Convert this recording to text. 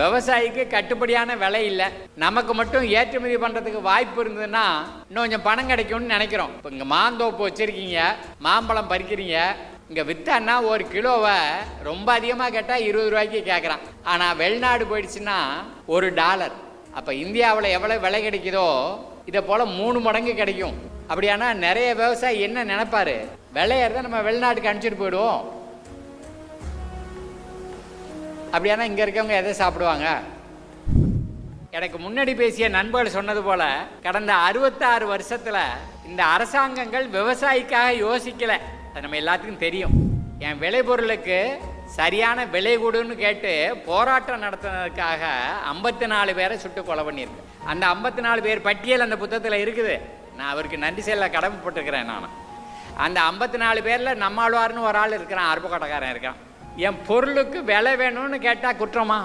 விவசாயிக்கு கட்டுப்படியான விலை இல்லை. நமக்கு மட்டும் ஏற்றுமதி பண்ணுறதுக்கு வாய்ப்பு இருந்ததுன்னா இன்னும் கொஞ்சம் பணம் கிடைக்கும்னு நினைக்கிறோம். இப்போ இங்கே மாந்தோப்பு வச்சுருக்கீங்க மாம்பழம் பறிக்கிறீங்க இங்கே விற்றான்னா ஒரு கிலோவை ரொம்ப அதிகமாக கேட்டால் இருபது ரூபாய்க்கு கேட்குறான் ஆனால் வெளிநாடு போயிடுச்சுன்னா ஒரு டாலர். அப்போ இந்தியாவில் எவ்வளோ விலை கிடைக்குதோ இதை போல் மூணு மடங்கு கிடைக்கும். அப்படியானா நிறைய விவசாயி என்ன நினைப்பாரு? விளையிறத நம்ம வெளிநாட்டுக்கு அனுப்பிச்சிட்டு போயிடுவோம். அப்படியானா இங்கே இருக்கவங்க எதை சாப்பிடுவாங்க? எனக்கு முன்னாடி பேசிய நண்பர்கள் சொன்னது போல கடந்த அறுபத்தாறு வருஷத்தில் இந்த அரசாங்கங்கள் விவசாயிக்காக யோசிக்கலை. அது நம்ம எல்லாத்துக்கும் தெரியும். என் விளைபொருளுக்கு சரியான விலை கொடுன்னு கேட்டு போராட்டம் நடத்தினதுக்காக ஐம்பத்தி நாலு பேரை சுட்டு கொலை பண்ணியிருக்கு. அந்த ஐம்பத்தி நாலு பேர் பட்டியல் அந்த புத்தகத்தில் இருக்குது. நான் அவருக்கு நன்றி செல்ல கடமைப்பட்டிருக்கிறேன் நான். அந்த ஐம்பத்தி நாலு பேரில் நம்மாழ்வார்னு ஒரு ஆள் இருக்கிறான் அருப்பு கொட்டக்காரன் இருக்கான். என் பொருளுக்கு விலை வேணும்னு கேட்டால் குற்றமா?